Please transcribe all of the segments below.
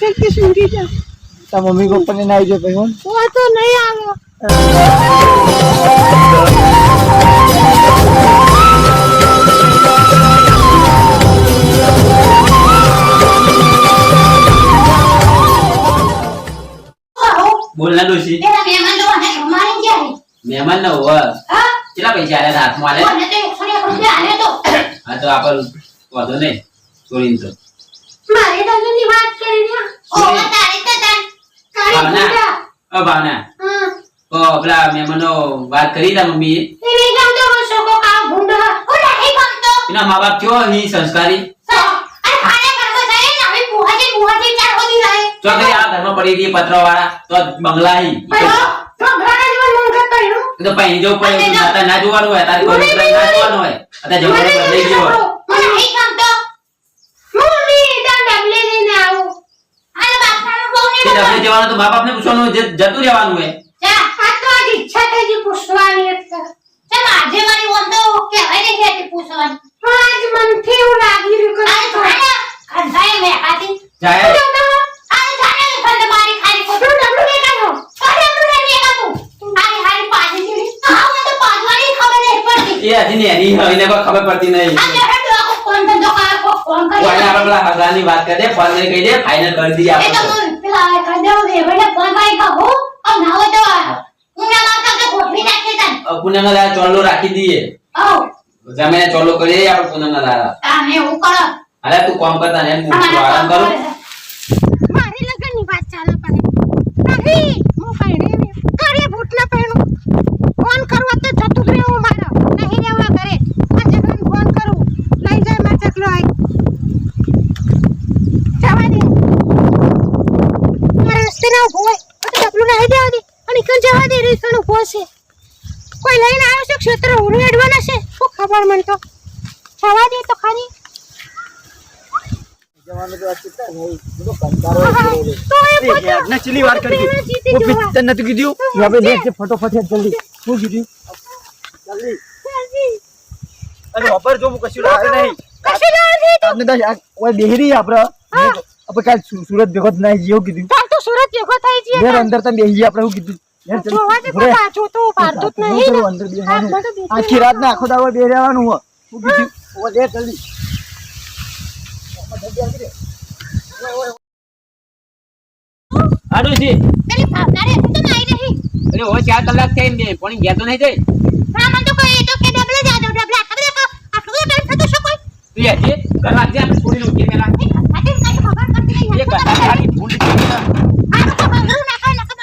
જલ્દી સુંડી જા. તા મમ્મી પપ્પાને ના આવી જાય ભાઈ હું. ઓ તો નહીં આવો. બોલ ના ડોશી. મહેમાન ના હોવા. હા? કેટલા પૈસા આલ્યા હાથમાં તો. હા તો આપણ વાંધો નહીં છોડીને તો. મારે વાત તો. ભાવના. ભાવના. પેલા મહેમાનો વાત કરી તા મમ્મી એ ભૂંડા. નહીં. એના મા બાપ કયો હી સંસ્કારી? આ ઘરમાં પડી રહી પત્ર વાળા તો બંગલા હી. તો પૈણી જવું પડે ના જોવાનું હોય તારી ના જોવાનું હોય અત્યારે મને બદલાઈ ગયો હોય. મને નહીં ગમતો. મમ્મી તાર ડબલે લઈને આવું અને બાપરાનું બહુ નહીં તે ડબલે જવાનું તો બાપ આપને પૂછવાનું જે જતું રહેવાનું હે ચા આ તો આજ ઈચ્છા થઈ ગઈ પૂછવાની એટલે ચાલ આજે મારી ઓન તો હવે નહીં જતી પૂછવાની. પણ આજ મનથી એવું લાગી રહ્યું કે અને ખાને, ખંધાય મેકાતી. જાય અને જાને ખંડ મારી ખાલી ખોટું ડબલું નહીં કાઢો. કાઢ ડબલું નહીં કાઢું. આની હારી પાછી ચડી. હા, મને તો પાછવાની ખબર નહીં પડતી. એ હજી નેની હોય એને કોઈ ખબર પડતી નહીં આ જરા ડોકો ફોન ધંધો કરે, કોક કરી કોઈ આપણે હગાની વાત કરી દે ફોન કરી દે ફાઇનલ કરી દઈએ આપણે પેલા કંદરો દેવને ફોન કરી કહો. અને ના તો માથા તો ગોઠવી નાખી તને. પૂનમના દાડા ચોલ્લો રાખી દઈએ. આવ, જમીને ચોલ્લો કરી દઈએ આપણે પૂનમના દાડા તાને હું કર? અરે તું કામ કરતા ને હું આરામ કરે. મારી લગનની વાત ચાલે પડે નહીં હું પૈણે ઘરે ભૂતના પૈણું ફોન કરવા તો જતું જ રહેવું મારે નહીં રહેવા ઘરે આ જગન ફોન કરું લઈ જાય માં ચકલો આઈ જવા દે મારા રસ્તે ના ઊભો હોય તો ડબલું નહીં જવા દે અને કણ જવા દે રીસણ ઊભો છે. કોઈ લઈને આવ્યો છે? ક્ષેત્ર ઉડવાના છે? શું ખબર મને તો? જવા દે તો ખરી જવાનું તો આ કેટલા ભાઈ બધો કંટાળો આવી ગયો છે. તો એ એ પોતે- યાર, ચીલી વાર કરી. પોતે દીધી. જીતી હું જવા. પિક્ચર નતું કીધું. હું આપણે દેખ છે. ફટોફટ હેડ જલ્દી. શું કીધું. જલ્દી. જલ્દી. અરે વાપર જો હું કશું લાવે નહીં. કશું ના નથી તો. આપણે તો આ કોઈ બેહરી આપણે. હા. આપણે કાલ સુ- સુરત ભેગો જ નહીં જેવું કીધું. ચાલ તો સુરત ભેગો થઈ જઈએ ઘેર અંદર તમે બેસી આપણે હું કીધું તો જ ને. હા, આખી રાત ના આખો દાડો બે રહેવાનું હોય શું કીધું ઓ દે જલ્દી હાડું છે પેલી ભાવનારે તો આવી રહી. અરે ઓ ચાર કલાક થઈ ને પણ ગયા તો નહીં જઈ હા મને તો કહે તો કે ડબલે જા દો, ડબલે. આટલો બધો ક- આટલો બધો થતો શું કોઈ? તું હજી ઘર વાગજે આપણે છોડીને કે પેલા એ કાંઈ કથા ખાલી ભૂલ ગઈ.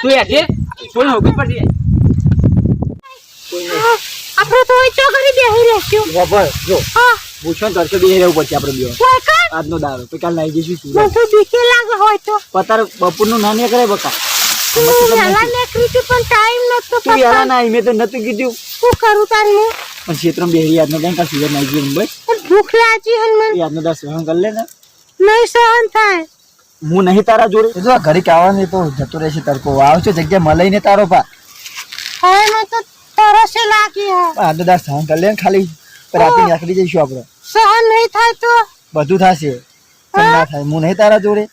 તું હજી છોડીને ઊભી પડજે હા, આપણે તો અહીં ચોકડી બેહી રહેશું. વાપર જો. ને તરસો બેસી રહેવું પડશે આપણે બે કોઈ કાંઈ આજનો દારો તો કાલ લઈ જઈશું સુરત તો બીકે લાગે હોય તો. પતાર બપોરનું ના ને કરે બકા. ના કરું ભૂખ લાગી હે ને મને. એ આજનો દાસ સહન કરી લે ને. નહીં સહન થાય. હું નહીં તારા જોડે. જો ઘરે આવવાનું તો જતો રહેશે તડકો આવશે જગ્યા મળે ને તારો પા. હવે મને તો તરસે લાગી હા. આજનો સહન કરી લે ખાલી. રાતે નીકળી જઈશું આપણે. સહન નહીં થાય તો બધું થશે. પણ ના થાય? હું નહીં તારા જોડે?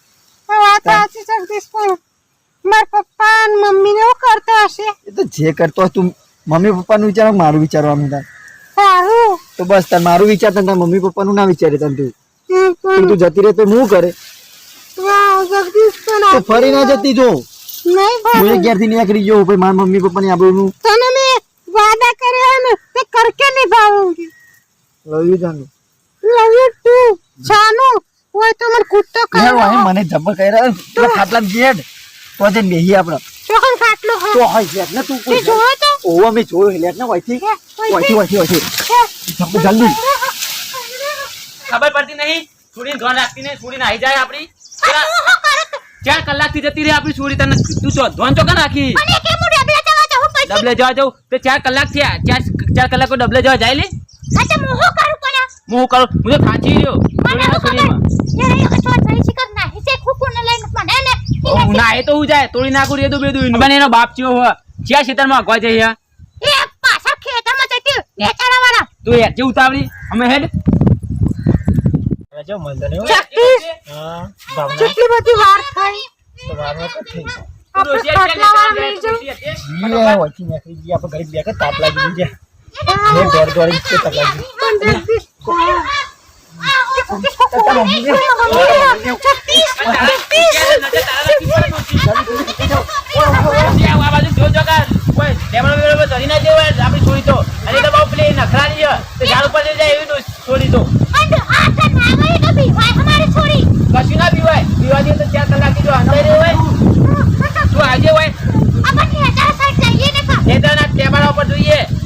વાત સાચી છે જગદીશ પણ મારા પપ્પા અને મમ્મી ને એવું કરતા હશે. એ તો જે કરતો તું મમ્મી પપ્પાનું વિચારો મારું વિચારવાનું થાય સારું. તો બસ તાર મારું વિચાર તને મમ્મી પપ્પાનું ના વિચારે તને તું. તું જતી રહે તો હું કરે? તો ફરી ના જતી જો. નહીં હું થી નીકળી ગયો ભાઈ મારા મમ્મી પપ્પાની આબરૂનું તને મેં વાદા કર્યા ને તે કરકે નિભાऊंगी લવ યુ જાનુ. લવ યુ ટુ જાનુ. ઓય તો મને કુત્તો કરે ઓય મને જબર કર્યા. તો ખાટલા જેડ તો જઈને બેહી આપણે. ચોકન ખાટલો હા તો હોય છે ને તું કોઈ જોયો તો. ઓવા મેં જોયો હેલેટ ને વાયથી. હે, વાયથી. વાયથી વાયથી જલ્દી. જલ્દી ખબર પડતી નહીં? છોડીને ધ્યાન રાખતી નહીં છોડીને આવી જાય આપણી. ચાર કલાકથી જતી રહી આપણી છોડી તને. તું છો ધોન ચોકા હું ડબલે જવા જવા તો ચાર કલાક થયા ચાર ચાર કલાક ડબલે જવા જાય લે. હા, કરું હું તો થાચી રહ્યો. ને, એ તો હું જાય. તોડી નાખું રે તો બેદું. બને એનો બાપ ચિયો હોય. જ્યાં જઈ એ પાછા ખેતરમાં જતી નેચારાવાળા. તું યાર જે ઉતાવળી. અમે હેડ. છે મને નહીં હા ભાવના. કેટલી બધી વાર થઈ તો વાર તો થઈ. આપણે આપણે બેઠા તાપ લાગી ગઈ છે. ને દોડ દોડી તાપ લાગી ડોશી, આ બાજુ જોજો કાં કોઈ ટેબલ વેબલ પર ચડી ના જવું હોય આપણી છોડી તો અને એ તો બહુ પેલી નખરાની છે તે ઝાડ ઉપર લઈ જાય એવી ડોશી છોડી તો કશું ના પીવાય પીવા દે તો ચાર કલાક જો અંદર રહ્યો હોય તું આજે હોય નેતાના ટેબલ ઉપર જોઈએ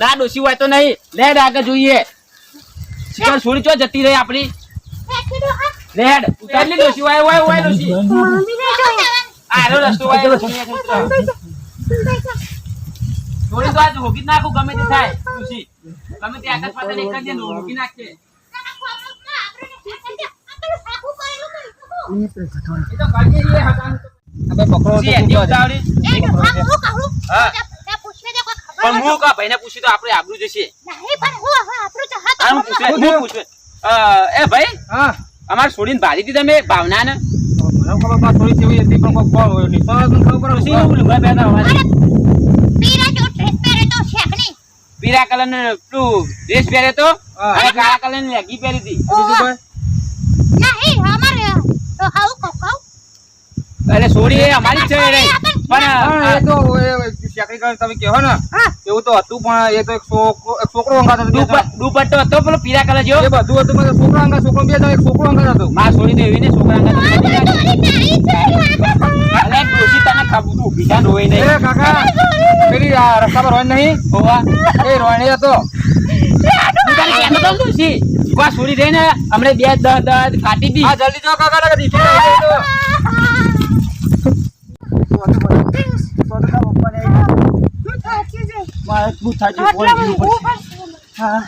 ના ડોસી હોય તો નહીં. લેડ આગળ જોઈએ. શિકાર છોડી ચો જતી રહી આપણી. લેડ ઉતારલી ડોસી હોય હોય હોય ડોસી આ એનો રસ્તો હોય છોડી તો આજ હોગી નાખું ગમે તે થાય ડોસી ગમે તે આકાશ પાતાળ એક જ હોગી નાખશે એ હું કા ભાઈને પૂછી તો. આપણે પકડો જશે. ઉતાવળી. પણ હું હવે પૂછ્યું તો આબરૂ હું પૂછે હું પૂછે એ ભાઈ હા અમાર છોડીને ભારી દીધા મે ભાવના ને મને ખબર પા થોડી સેવી હતી પણ કોઈ કોણ હોય નહીં તો મને ખબર પડે ડ્રેસ પહેરે તો શેખ હોવાથી. પીરા કલર ને પેલું ડ્રેસ પહેરે તો હા. અને કાળા કલરની લેગી પહેરી હતી બીજું કોઈ? અરે છોડી એ અમારી જ છે રે પણ એ તો એ કરે તમે કહો ને. એવું તો હતું પણ એ તો એક છોકરો અંગાત દુપટ્ટ હતો પેલો પીરા કલર જેવો. એ બધું હતું પણ છોકરો અંગા છોકરો બે એક છોકરો અંગાત હતો. માર છોડી દે એવી ને છોકરા આગળ તો નથી લાગી. અલે ડોશી તને ખાબુ તું બીજા રોય નહીં. એ કાકા પેલી આ રસ્તા પર રોય નહીં? હોવા. એ રોહિણી હતો. છોડી દે ને હમણાં બે દસ દસ કાઢી દી હા જલ્દી જો કાકા નકર દીકરી આવી જાય તો. મારે પીવું પડશે. હા.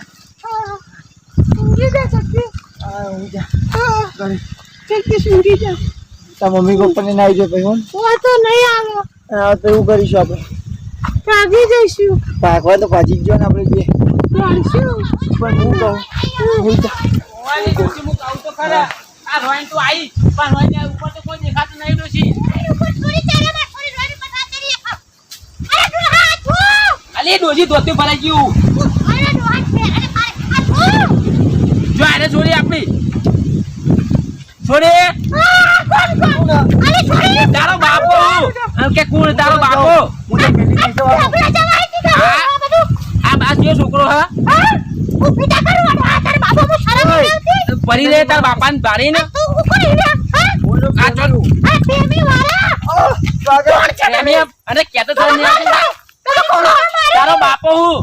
હા, મમ્મી પપ્પાને પણ આવી જાય ભાઈ હોન હા તો એવું કરીશું આપણે. ભાગી જઈશું. ભાગવા તો ભાજી જ ને આપણે બે. પણ હું કહું હું ડોશી હું કહું તો ખરા. આ રોઈન તો આઈ. પણ રોઈન ઉપર તો કોઈ દેખાતું નહીં ડોશી અલે ડોજી ધોતી ભરાઈ ગયું. જો આને છોડી આપણી. છોડી. તારો બાપો. કે કુણ? તારો બાપો. આ બાસ જો છોકરો હા. પરી રે તાર બાપાને ભારી ને. આ ચો અને કેતો. તારો બાપો હું?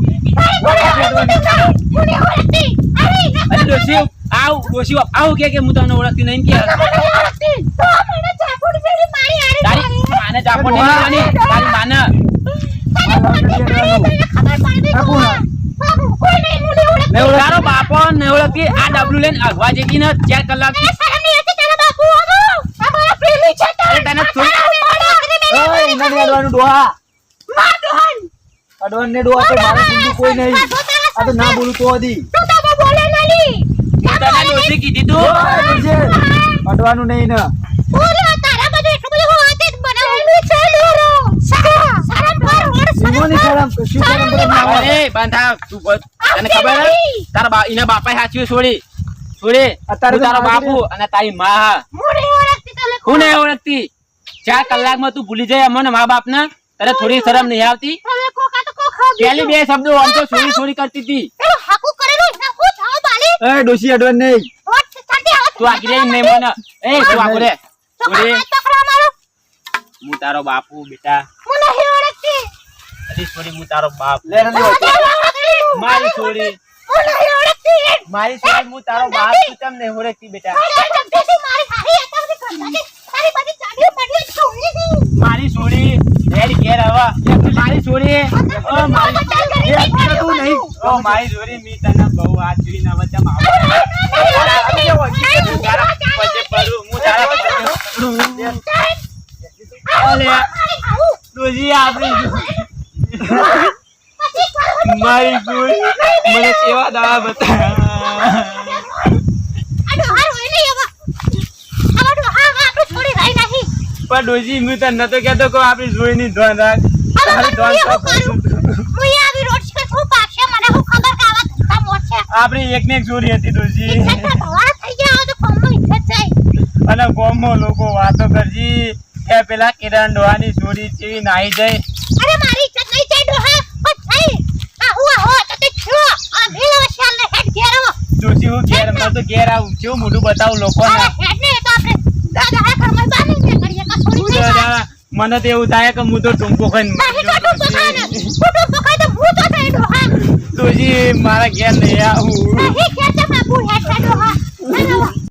અરે ડોશી આવ ડોશી આવ કે કે હું તને ઓળખતી નહીં કે. તારી માને જાપો નહીં માની તારી માને. તારો બાપો ને ઓળખતી આ ડબલું લઈને અગવા જેકી ને ચાર કલાક. તને થોડી ઓય, એના નહીં અડવાનું ડોહા અડવાનું ને તો મારે બુંદુ કોઈ નહીં. આ તો ના બોલું તો હતી તને ડોશી કીધી તું? અડવાનું નહીં ને. શિવોની શરમ કશું શરમ બરમ ના હોય. અરે બાંધા તું તને ખબર તારા બા એના બાપાએ સાચવી છોડી. છોડી. અત્યારે તારો બાપુ અને તારી માં. હું નહીં ઓળખતી. ચાર કલાકમાં તું ભૂલી જાય અમને મા બાપ ને તને થોડી શરમ નહીં આવતી. પેલી બે શબ્દો આમ તો છોડી છોડી કરતી હતી. એ ડોશી અડવાનું નહીં. તું આગળ રહી નહીં મને એ તું આગળ રે છોડી હું તારો બાપુ બેટા. અલી છોડી હું તારો બાપ. લે ને મને મારી છોડી. મારી છોડી હું તારો બાપ તું કેમ નહીં ઓળખતી બેટા. મારી સોડી લેડ ઘેર આવા મારી છોરી ઓ મારી તું નહીં ઓ મારી છોરી મી તને બહુ હાથ જોડી ના વચ્ચે માવો પછી હું તારા અલે તુજી આપણી મારી સોડી મને સેવા દાવા બતાવ્યા પણ ડોજી હું તને નતો કહેતો કે આપણી જોઈની ધોન રાખ. તારી ધોન તો આપણી એક ને એક જોડી હતી ડોજી અને ગોમમાં લોકો વાતો કરજી. કે પેલા કિરણ ડોહાની જોડી જેવી નાઈ જાય. જોજી હું ઘેર તો ઘેર આવું. કેવું મોઢું બતાવું લોકોને? ને તો દાદા, મને તો એવું થાય કે હું તો ટૂંકો ખાઈ તો મારા ઘેર લઈ આવું.